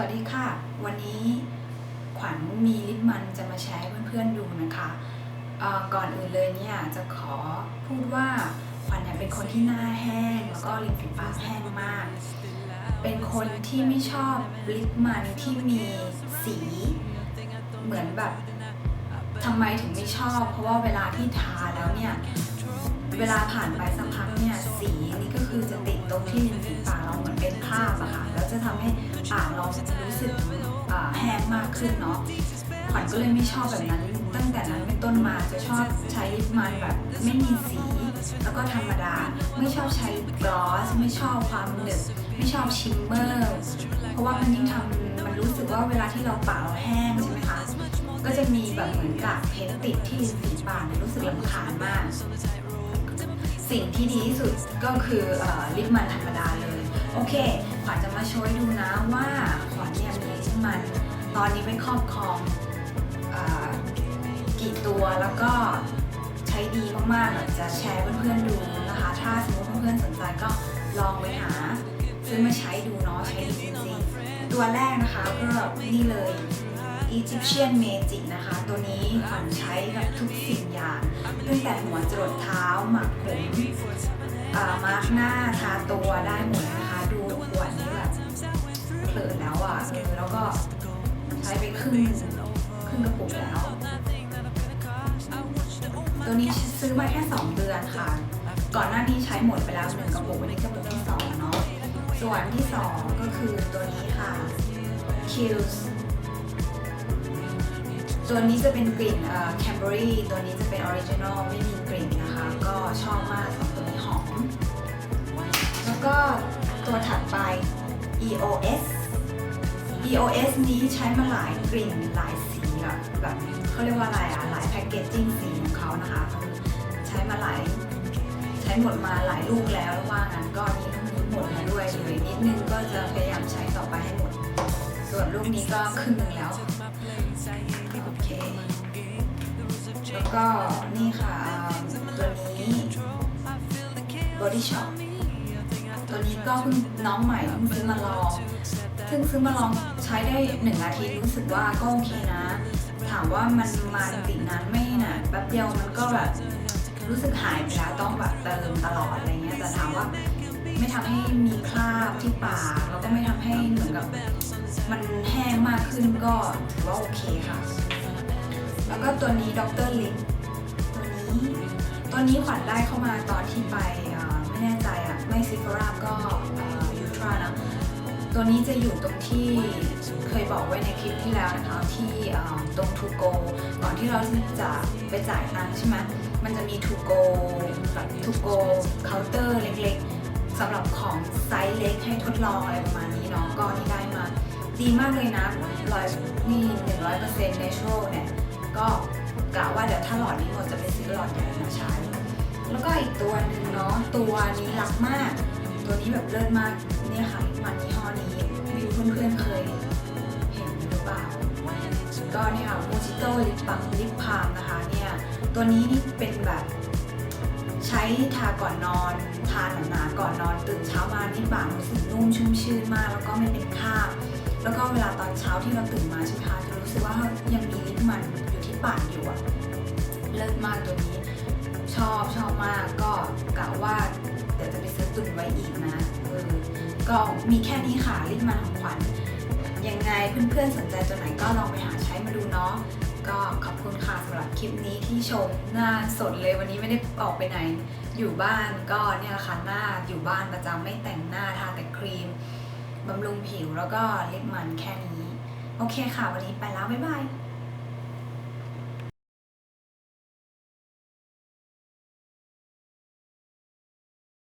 วัสดีค่ะ วันนี้ขวัญมีลิปมันจะมาแชร์ให้เพื่อนๆดูนะคะก่อนอื่นเลยเนี่ยจะขอพูดว่าขวัญเนี่ยเป็นคนที่หน้าแห้งแล้วก็ริมฝีปากแห้งมาก เป็นคนที่ไม่ชอบลิปมันที่มีสี เหมือนแบบทำไมถึงไม่ชอบ เพราะว่าเวลาที่ทาแล้วเนี่ยเวลาผ่านไปสักพักเนี่ยสีนี่ก็คือจะติดตรงที่ริมฝีปากเราเหมือนเป็นคราบอะค่ะแล้วจะทำให้ เรารู้สึกแห้งมากขึ้นเนาะขวัญก็เลยไม่ชอบแบบนั้น ตั้งแต่นั้นเป็นต้นมาจะชอบใช้ลิปมันแบบไม่มีสี แล้วก็ธรรมดา ไม่ชอบใช้ลิปกลอส ไม่ชอบความหนึบไม่ชอบชิมเมอร์ เพราะว่ามันยิ่งทำมันรู้สึกว่าเวลาที่เราปากเราแห้งใช่ไหมคะ ก็จะมีแบบเหมือนกากเพชรติดที่ริมฝีปากรู้สึกลำคาญมาก สิ่งที่ดีที่สุดก็คืออลิปมันธรรมดาเลย โอเค ขวัญจะมาโชว์ให้ดูนะว่าขวัญเนี่ยมีลิปมันตอนนี้เป็นครอบครองอกี่ตัวแล้วก็ใช้ดีมากๆอะจะแชร์เพื่อนๆดูนะคะ ถ้าสมมติเพื่อนๆสนใจก็ลองไปหาซื้อมาใช้ดูเนาะใช้ดีจริงๆตัวแรกนะคะก็นี่เลย Egyptian Magic นะคะ ตัวนี้ขวัญใช้กับทุกสิ่งอย่างตั้งแต่หัวจรดเท้าหมักผมมาร์กหน้าทาตัวได้หมด ลอแล้วอะเออแล้วก็ใช้ไปครึ่งครึ่งกระปุกแล้ว ตัวนี้ซื้อมาแค่2เดือนค่ะ ก่อนหน้านี้ใช้หมดไปแล้วหนึ่งกระปุกวันนี้กระปุกที่สองเนาะ ส่วนที่สองก็คือตัวนี้ค่ะ Kills ตัวนี้จะเป็นกลิ่นแคนเบอรี่ตัวนี้จะเป็นออริจินอลไม่มีกลิ่นนะคะ ก็ชอบมากตัวนี้หอม แล้วก็ตัวถัดไป EOS EOS นี้ใช้มาหลายกลิ่นหลายสีอะแบบเขาเรียกว่าอะไรอะหลายแพคเกจจิ้งสีของเขานะคะคือใช้มาหลายใช้หมดมาหลายลูกแล้ววว่างั้นก็นี้ลูกนี้หมดแล้วด้วยเหลือนิดนึงก็จะพยายามใช้ต่อไปให้หมด ส่วนลูกนี้ก็ครึ่งนึงแล้วโอเคแล้วก็นี่ค่ะตัวนี้ Body Shop ตัวนี้ก็น้องใหม่เพิ่งซื้อมาลอง เพิ่งซื้อมาลองใช้ได้หนึ่งอาทิตย์รู้สึกว่าก็โอเคนะ ถามว่ามันมาติดนานไม่นานแป๊บเดียวมันก็แบบรู้สึกหายไปแล้วต้องแบบเติมตลอดอะไรเงี้ยแต่ถามว่าไม่ทำให้มีคราบที่ปากแล้วก็ไม่ทำให้เหมือนกับมันแห้งมากขึ้นก็ถือว่าโอเคค่ะ แล้วก็ตัวนี้ดรลิปตัวนี้ตัวนี้ขวัญได้เข้ามาตอนที่ไปไม่แน่ใจอะไม่ซิฟรามก็ยูทรานะ ตัวนี้จะอยู่ตรงที่เคยบอกไว้ในคลิปที่แล้วนะคะที่ตรงทูโกก่อนที่เราจะไปจ่ายตังค์ใช่ไหมมันจะมีทูโกแบบทูโกเคาน์เตอร์เล็กๆสำหรับของไซส์เล็กให้ทดลองอะไรประมาณนี้เนาะก็นี่ได้มา ดีมากเลยนะร้อยนี่หนึ่งร้อยเปอร์เซ็นต์ natural เนี่ยก็กะว่าเดี๋ยวถ้าหลอดนี้หมดจะไปซื้อหลอดใหญ่มาใช้ แล้วก็อีกตัวหนึ่งเนาะตัวนี้รักมาก ตัวนี้แบบเลิศมากเนี่ยค่ะมันยี่ห้อนี้ไม่รู้เพื่อนๆเคยเห็นหรือเปล่าก็เนี่ยค่ะโมจิโต้ลิปปังลิปพามนะคะเนี่ยตัวนี้นี่เป็นแบบใช้ทาก่อนนอน ทาหนาๆก่อนนอน ตื่นเช้ามานี่ปากรู้สึกนุ่มชุ่มชื่นมาก แล้วก็ไม่เป็นคราบแล้วก็เวลาตอนเช้าที่เราตื่นมาใช่ไหมคะจะรู้สึกว่ายังมีลิปมันอยู่ที่ปากอยู่อะเลิศมากตัวนี้ ชอบชอบมากก็กะว่าเดี๋ยวจะไปซื้อตุนไว้อีกนะเออก็มีแค่นี้ค่ะลิปมันของขวัญยังไงเพื่อนๆสนใจตัวไหนก็ลองไปหาใช้มาดูเนาะก็ขอบคุณค่ะสำหรับคลิปนี้ที่ชมหน้าสดเลยวันนี้ไม่ได้ออกไปไหน อยู่บ้านก็เนี่ยละค่ะหน้าอยู่บ้านประจำไม่แต่งหน้าทาแต่ครีมบำรุงผิวแล้วก็ลิปมันแค่นี้ โอเคค่ะ วันนี้ไปแล้ว บ๊ายบาย